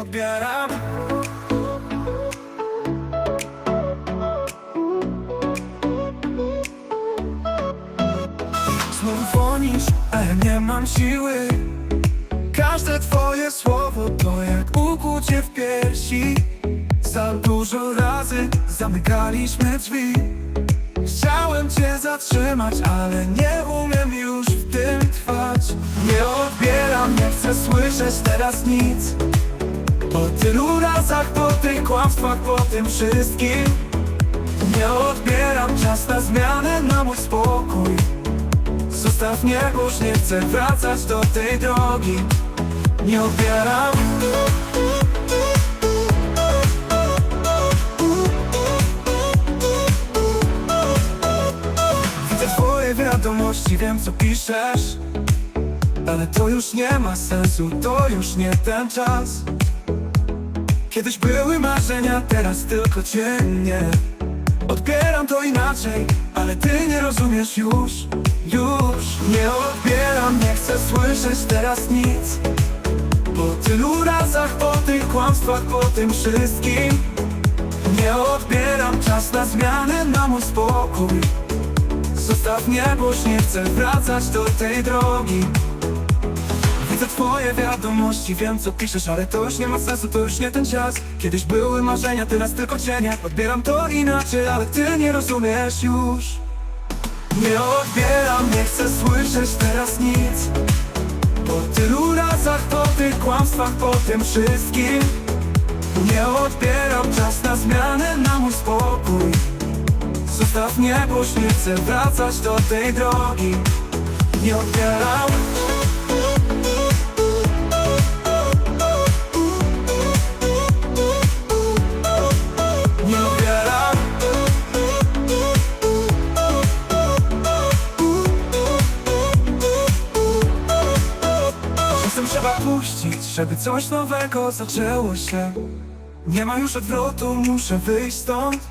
odbieram. Znów dzwonisz, ale nie mam siły. Każde twoje słowo to jak ukłucie w piersi. Za dużo razy zamykaliśmy drzwi. Chciałem cię zatrzymać, ale nie umiem już w tym trwać. Nie odbieram, nie chcę słyszeć teraz nic po tych kłamstwach, po tym wszystkim. Nie odbieram, czas na zmianę, na mój spokój. Zostaw mnie, już nie chcę wracać do tej drogi. Nie odbieram. Widzę twoje wiadomości, wiem co piszesz. Ale to już nie ma sensu, to już nie ten czas Kiedyś były marzenia, teraz tylko cienie. Odbieram to inaczej, ale ty nie rozumiesz już Już. Nie odbieram, nie chcę słyszeć teraz nic. Po tylu razach, po tych kłamstwach, po tym wszystkim. Nie odbieram, czas na zmianę, na mój spokój. Zostaw mnie, bo już nie chcę wracać do tej drogi twoje wiadomości, wiem co piszesz, ale to już nie ma sensu, to już nie ten czas. Kiedyś były marzenia, teraz tylko cienie. Odbieram to inaczej, ale ty nie rozumiesz już. Nie odbieram, nie chcę słyszeć teraz nic. Po tylu razach, po tych kłamstwach, po tym wszystkim. Nie odbieram, czas na zmianę, na mój spokój. Zostaw mnie, bo nie chcę wracać do tej drogi. Nie odbieram trzeba puścić, żeby coś nowego zaczęło się. Nie ma już odwrotu, muszę wyjść stąd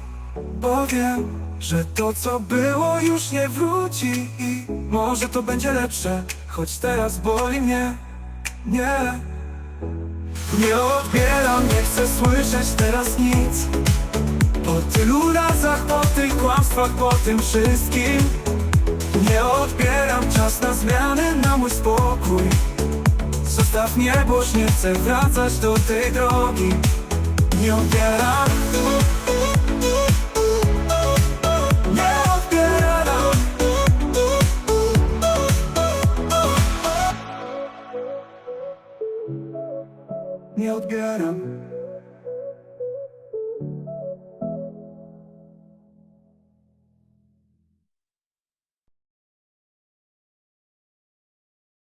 Bo wiem, że to co było już nie wróci. I może to będzie lepsze, choć teraz boli mnie. Nie. Nie odbieram, nie chcę słyszeć teraz nic. Po tylu razach, po tych kłamstwach, po tym wszystkim. Nie odbieram czas na zmianę, na mój spokój Zostaw mnie, bo już nie chcę wracać do tej drogi. Nie odbieram Nie odbieram Nie odbieram